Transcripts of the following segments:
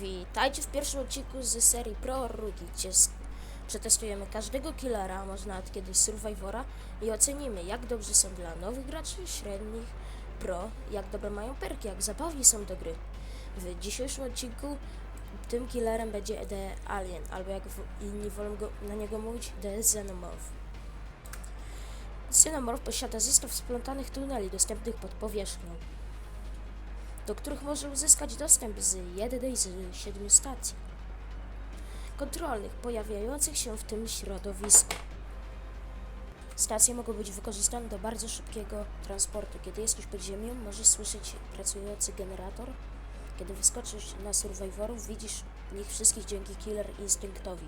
Witajcie w pierwszym odcinku z serii Pro Rookie, gdzie przetestujemy każdego killera, może nawet kiedyś Survivora i ocenimy jak dobrze są dla nowych graczy, średnich, pro, jak dobre mają perki, jak zabawni są do gry. W dzisiejszym odcinku tym killerem będzie The Alien, albo jak inni wolą go, na niego mówić The Xenomorph. Xenomorph posiada zestaw splątanych tuneli dostępnych pod powierzchnią do których może uzyskać dostęp z jednej z siedmiu stacji kontrolnych pojawiających się w tym środowisku. Stacje mogą być wykorzystane do bardzo szybkiego transportu. Kiedy jesteś pod ziemią, możesz słyszeć pracujący generator. Kiedy wyskoczysz na survivorów, widzisz ich wszystkich dzięki killer instynktowi.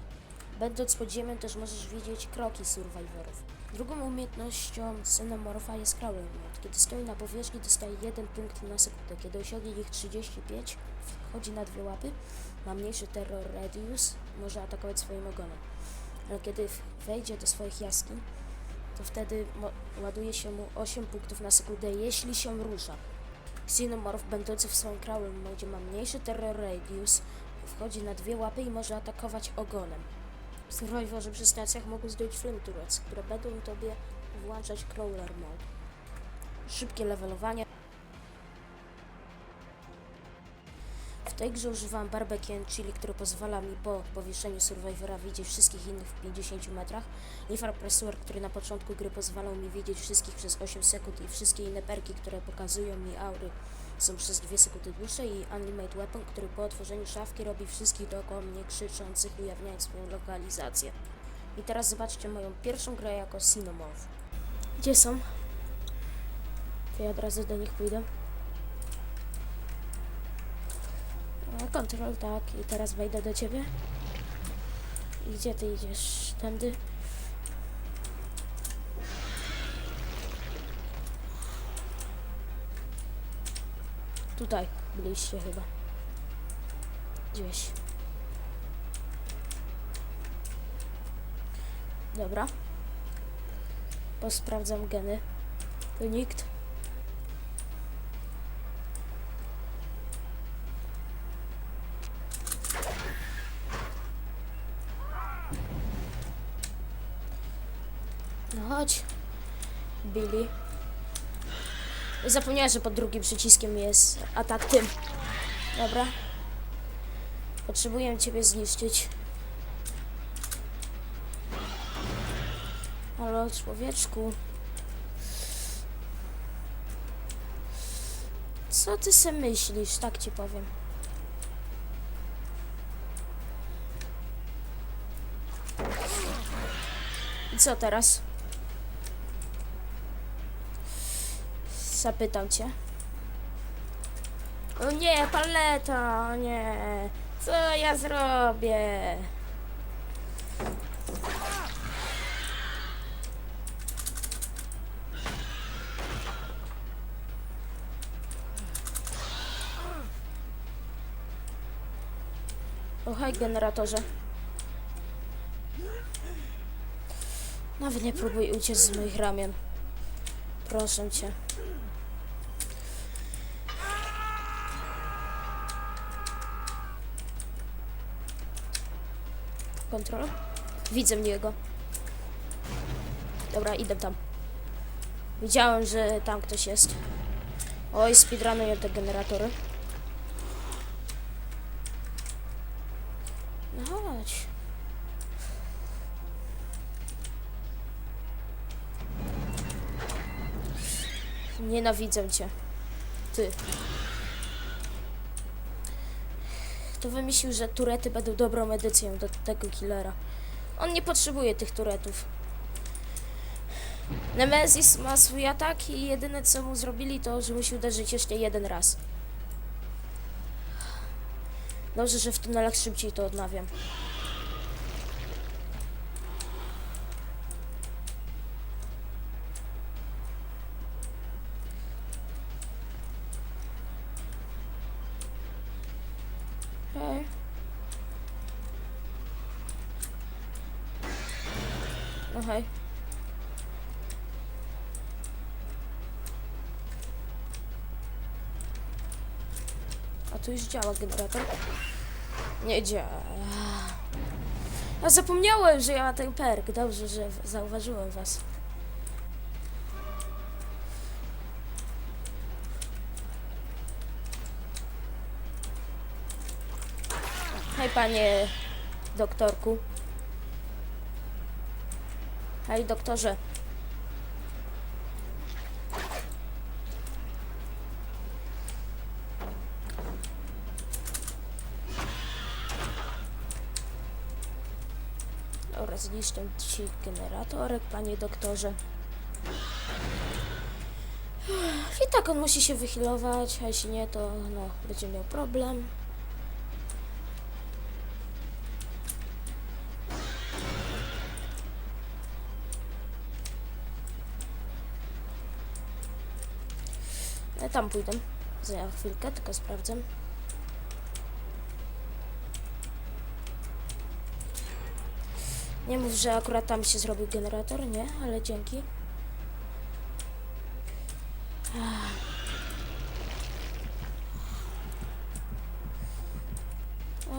Będąc pod ziemią też możesz widzieć kroki survivorów. Drugą umiejętnością Xenomorpha jest Crawler Mode. Kiedy stoi na powierzchni, dostaje jeden punkt na sekundę. Kiedy osiągnie ich 35, wchodzi na dwie łapy, ma mniejszy terror radius, może atakować swoim ogonem. Ale kiedy wejdzie do swoich jaskiń, to wtedy ładuje się mu 8 punktów na sekundę, jeśli się rusza. Xenomorph, będący w swoim Crawler Mode, ma mniejszy terror radius, wchodzi na dwie łapy i może atakować ogonem. Survivorzy przy stacjach mogą zdjąć flame turrets, które będą tobie włączać crawler mode. Szybkie levelowanie. W tej grze używam barbecue chili, które pozwala mi po powieszeniu Survivora widzieć wszystkich innych w 50 metrach. Nifar Pressuer, który na początku gry pozwalał mi widzieć wszystkich przez 8 sekund i wszystkie inne perki, które pokazują mi aury są przez 2 sekundy dłuższe i Unlimited Weapon, który po otworzeniu szafki robi wszystkich dookoła mnie krzyczących, ujawniając swoją lokalizację. I teraz zobaczcie moją pierwszą grę jako Xenomorph. Gdzie są? To ja od razu do nich pójdę. Kontrol, tak. I teraz wejdę do ciebie. I gdzie ty idziesz? Tędy? Tutaj byliście chyba. Gdzieś. Dobra. Posprawdzam geny. Tu nikt. No chodź. Billy. Zapomniałem, że pod drugim przyciskiem jest atak tym. Dobra. Potrzebuję ciebie zniszczyć. Halo, człowieczku. Co ty se myślisz, tak ci powiem. I co teraz? Zapytał cię. O nie, paleta, o nie. Co ja zrobię? O hej, generatorze. Nawet nie próbuj uciec z moich ramion. Proszę cię. Kontrol? Widzę niego. Dobra, idę tam. Widziałem, że tam ktoś jest. Oj, speedrunuję te generatory. No chodź. Nienawidzę cię. Ty. Kto wymyślił, że turety będą dobrą edycją do tego killera? On nie potrzebuje tych turetów. Nemesis ma swój atak i jedyne co mu zrobili to, że musi uderzyć jeszcze jeden raz. Dobrze, że w tunelach szybciej to odnawiam. Hej. No hej. A tu już działa generator. Nie działa. A zapomniałem, że ja mam ten perk. Dobrze, że zauważyłem was. Hej, panie doktorku. Hej, doktorze. Dobra, zniszczę ci generatorek, panie doktorze. I tak on musi się wychylować, a jeśli nie, to no, będzie miał problem. Ja tam pójdę. Za chwilkę, tylko sprawdzę. Nie mów, że akurat tam się zrobił generator, nie, ale dzięki.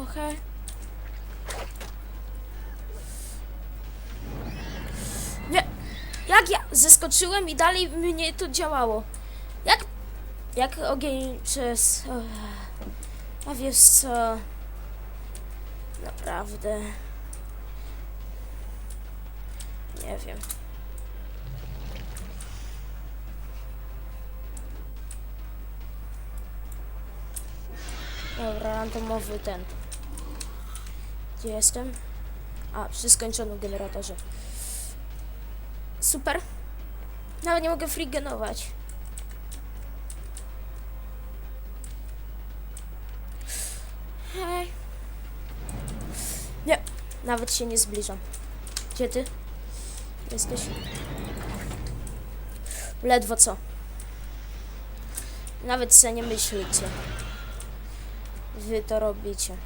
Okej. Nie, jak ja zeskoczyłem i dalej mnie to działało. Jak, jak ogień przez... A wiesz co... Naprawdę... Nie wiem. Dobra, randomowy ten. Gdzie jestem? A, przy skończonym generatorze. Super. Nawet nie mogę freegenować. Hej. Nie, nawet się nie zbliżam. Gdzie ty? Jesteś? Ledwo co. Nawet se nie myślicie. Wy to robicie.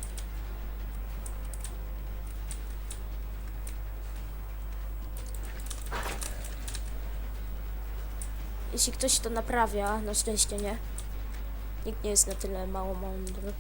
Jeśli ktoś to naprawia, na szczęście nie. Nikt nie jest na tyle mało mądry.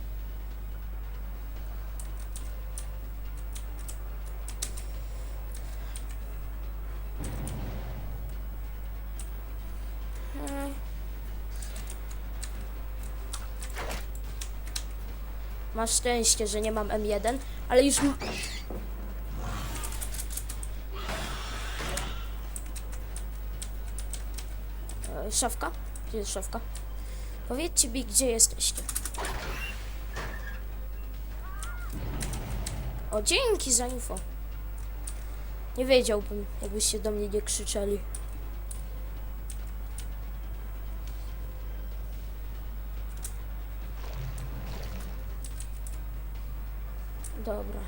Masz szczęście, że nie mam M1, ale już... E, Szafka? Gdzie jest szafka? Powiedzcie mi, gdzie jesteście. O, dzięki za info. Nie wiedziałbym, jakbyście do mnie nie krzyczeli. Dobra.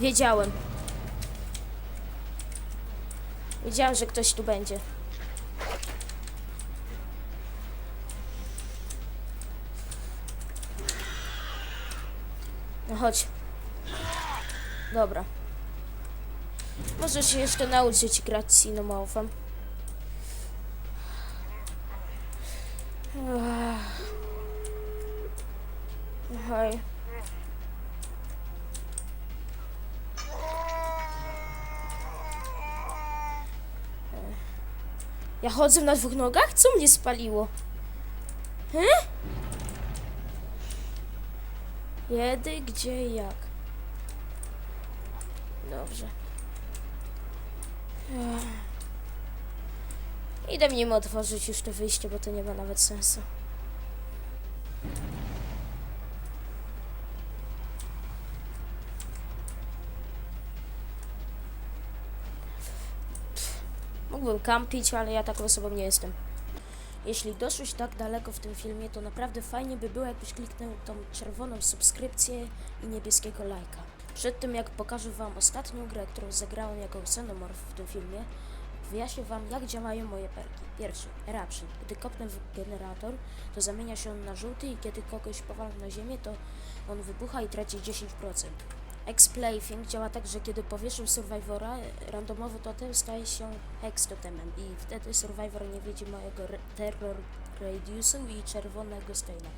Wiedziałem. Wiedziałem, że ktoś tu będzie. No chodź. Dobra. Może się jeszcze nauczyć grać Cinomorphem. Hej. Ja chodzę na dwóch nogach? Co mnie spaliło? He? Jedy, gdzie, jak? Dobrze. Idę nim otworzyć już to wyjście, bo to nie ma nawet sensu. Mógłbym kampić, ale ja taką osobą nie jestem. Jeśli doszłeś tak daleko w tym filmie, to naprawdę fajnie by było, jakbyś kliknął tą czerwoną subskrypcję i niebieskiego lajka. Przed tym, jak pokażę Wam ostatnią grę, którą zagrałem jako Xenomorph w tym filmie, wyjaśnię Wam, jak działają moje perki. Pierwszy, Eruption. Gdy kopnę w generator, to zamienia się on na żółty i kiedy kogoś powalę na ziemię, to on wybucha i traci 10%. X-Plaything działa tak, że kiedy powieszę Survivora, randomowy totem staje się Hex totemem i wtedy Survivor nie widzi mojego terror Radiusu i czerwonego Steina.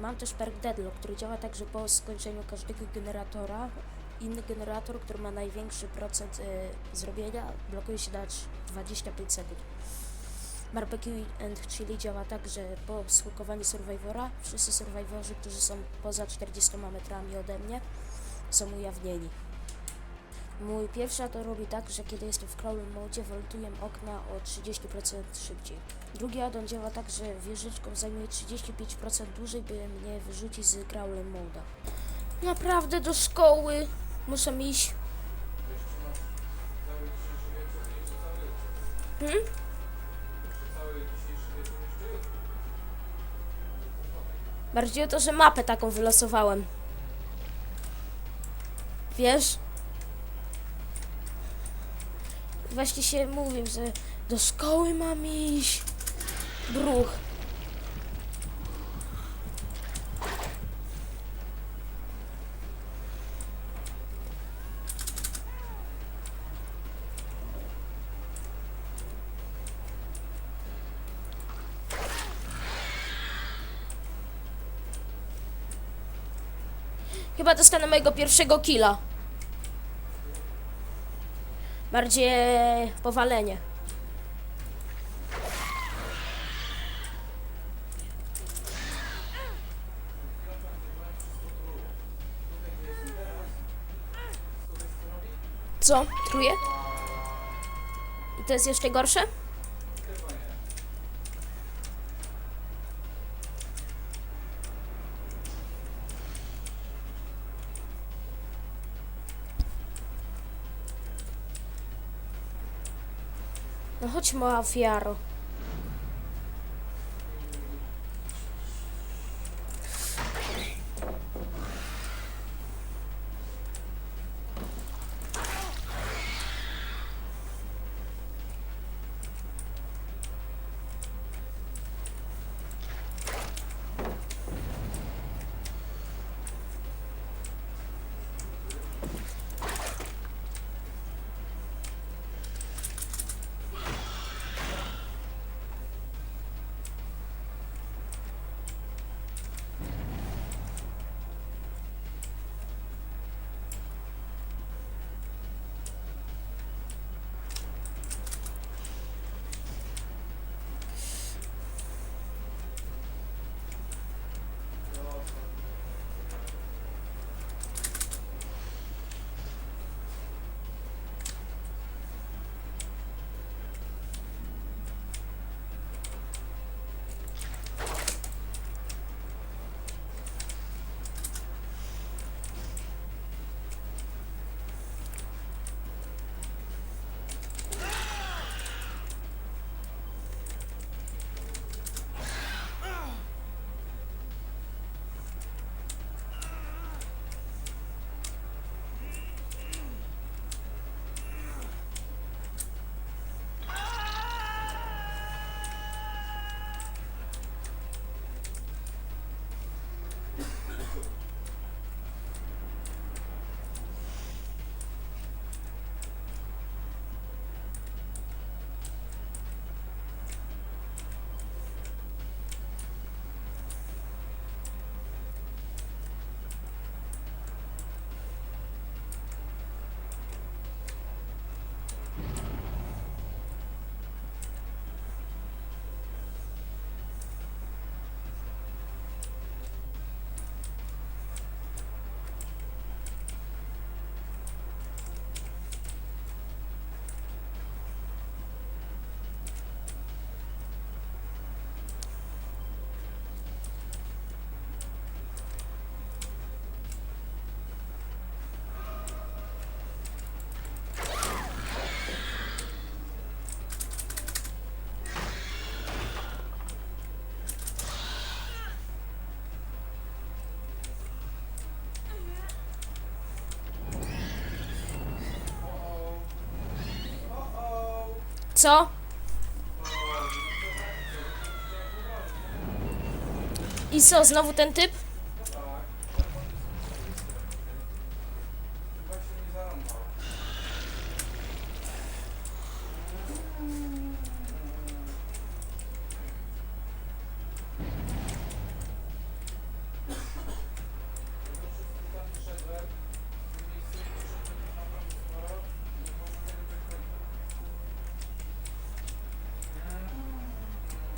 Mam też perk Deadlock, który działa tak, że po skończeniu każdego generatora inny generator, który ma największy procent y, zrobienia, blokuje się na trz- 25 sekund. Barbecue and Chili działa tak, że po schukowaniu Survivora wszyscy Survivorzy, którzy są poza 40 metrami ode mnie, są ujawnieni. Mój pierwszy to robi tak, że kiedy jestem w crawl modzie, woltuję okna o 30% szybciej. Drugi addon działa tak, że wieżyczką zajmuje 35% dłużej, by mnie wyrzucić z crawl moda. Naprawdę do szkoły muszę iść. Hmm? Bardziej o to, że mapę taką wylosowałem. Wiesz? Właśnie się mówię, że do szkoły mam iść. Bruch. Chyba dostanę mojego pierwszego killa. Bardziej powalenie. Co? Truje? I to jest jeszcze gorsze? Ofiaro. Co? I co, znowu ten typ?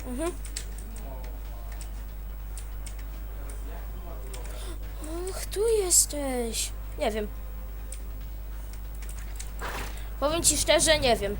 Mhm. Tu jesteś. Nie wiem. Powiem ci szczerze, nie wiem.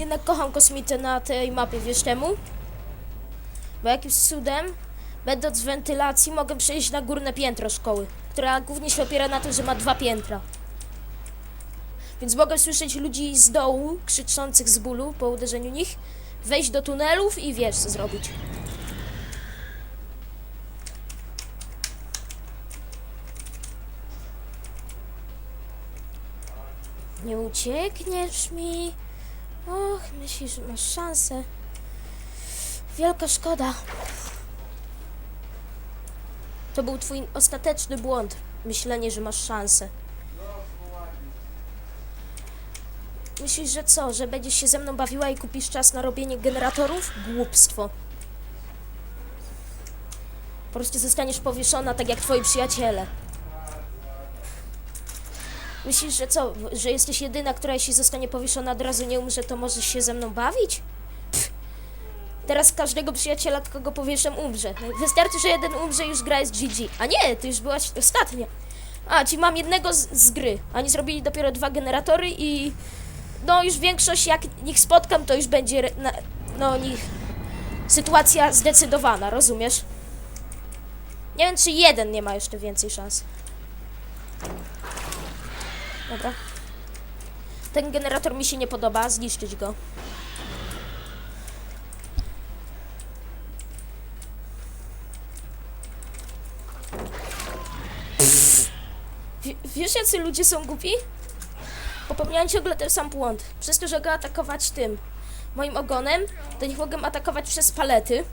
Jednak kocham kosmitę na tej mapie, wiesz czemu? Bo jakimś cudem, będąc w wentylacji, mogę przejść na górne piętro szkoły, która głównie się opiera na tym, że ma dwa piętra. Więc mogę słyszeć ludzi z dołu, krzyczących z bólu po uderzeniu nich, wejść do tunelów i wiesz co zrobić. Nie uciekniesz mi. Och, myślisz, że masz szansę. Wielka szkoda. To był twój ostateczny błąd. Myślenie, że masz szansę. Myślisz, że co? Że będziesz się ze mną bawiła i kupisz czas na robienie generatorów? Głupstwo. Po prostu zostaniesz powieszona tak jak twoi przyjaciele. Myślisz, że co? Że jesteś jedyna, która jeśli zostanie powieszona od razu nie umrze, to możesz się ze mną bawić? Pff. Teraz każdego przyjaciela, kogo powieszam, umrze. Wystarczy, że jeden umrze, już gra jest GG. A nie, ty już byłaś ostatnia. A, ci mam jednego z, z gry. Oni zrobili dopiero dwa generatory i... No, już większość, jak ich spotkam, to już będzie... Na, no, nich... Sytuacja zdecydowana, rozumiesz? Nie wiem, czy jeden nie ma jeszcze więcej szans. Dobra. Ten generator mi się nie podoba, zniszczyć go. Wiesz, jacy ludzie są głupi? Popełniają ciągle ten sam błąd. Przez to, że go atakować tym moim ogonem, to nie mogę atakować przez palety.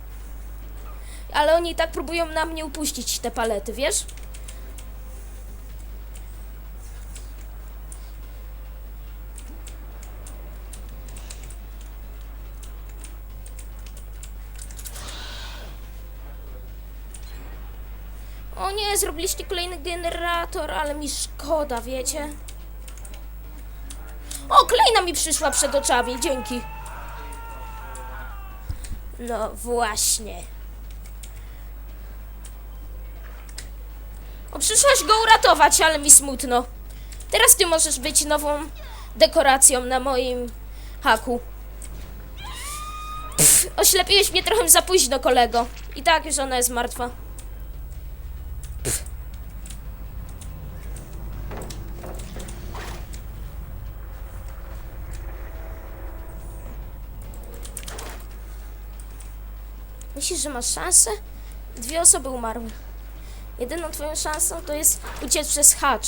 Ale oni i tak próbują na mnie upuścić te palety, wiesz? O zrobiliście kolejny generator, ale mi szkoda, wiecie? O, kolejna mi przyszła przed oczami, dzięki. No właśnie. O, przyszłaś go uratować, ale mi smutno. Teraz ty możesz być nową dekoracją na moim haku. Pff, oślepiłeś mnie trochę za późno, kolego. I tak już ona jest martwa. Myślisz, że masz szansę? Dwie osoby umarły. Jedyną twoją szansą to jest uciec przez hacz.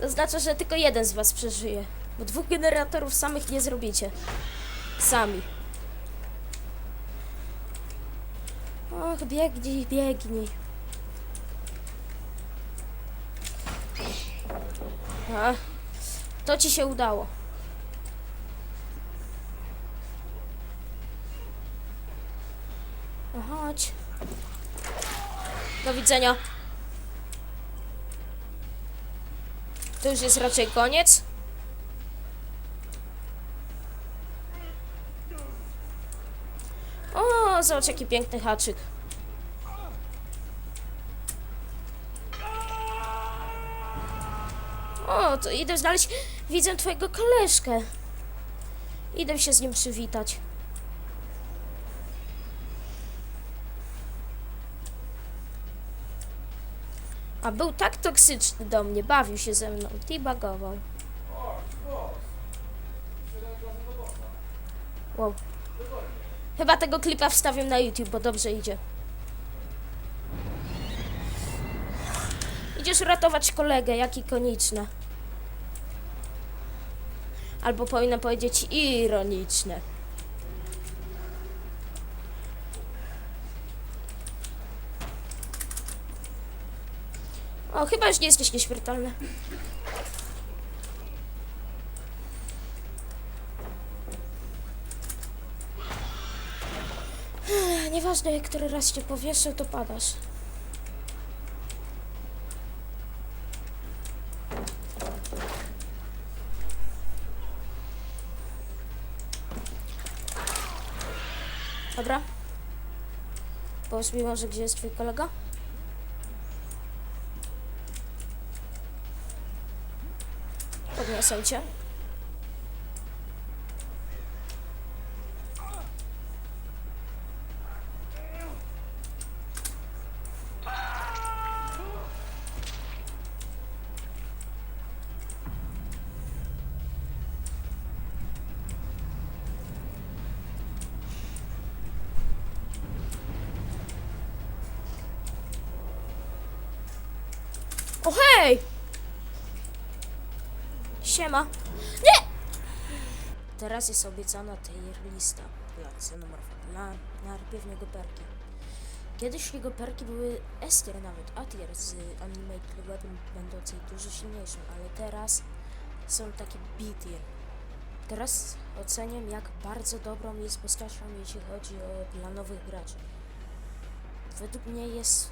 To znaczy, że tylko jeden z was przeżyje. Bo dwóch generatorów samych nie zrobicie. Sami. Och, biegnij, biegnij. A, to ci się udało. No chodź. Do widzenia. To już jest raczej koniec. O, zobacz jaki piękny haczyk. O, to idę znaleźć. Widzę twojego koleżkę. Idę się z nim przywitać. A był tak toksyczny do mnie, bawił się ze mną, teabagował. Wow. Chyba tego klipa wstawię na YouTube, bo dobrze idzie. Idziesz ratować kolegę, jak ikoniczne. Albo powinna powiedzieć ironiczne. Chyba już nie jesteś nieśmiertelny. Nieważne, który raz cię powieszę, to padasz. Dobra. Powiedz mi może, gdzie jest twój kolega? Podniosę cię. O hej! Siema. Nie! Teraz jest obiecana tier lista dla Xenomorfa, dla najpierw perki. Kiedyś jego perki były S tier nawet, A tier z Animated Weapon będącej dużo silniejszym, ale teraz są takie B tier. Teraz oceniam jak bardzo dobrą jest postacią jeśli chodzi o dla nowych graczy. Według mnie jest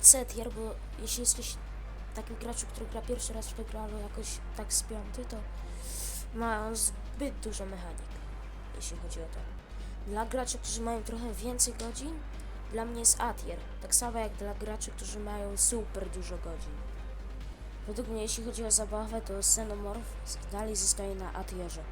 C tier, bo jeśli jesteś takim graczu, który gra pierwszy raz w tę grę, jakoś tak z piąty, to ma zbyt dużo mechanik, jeśli chodzi o to. Dla graczy, którzy mają trochę więcej godzin, dla mnie jest A-tier. Tak samo jak dla graczy, którzy mają super dużo godzin. Według mnie, jeśli chodzi o zabawę, to Xenomorph dalej zostaje na A-tierze.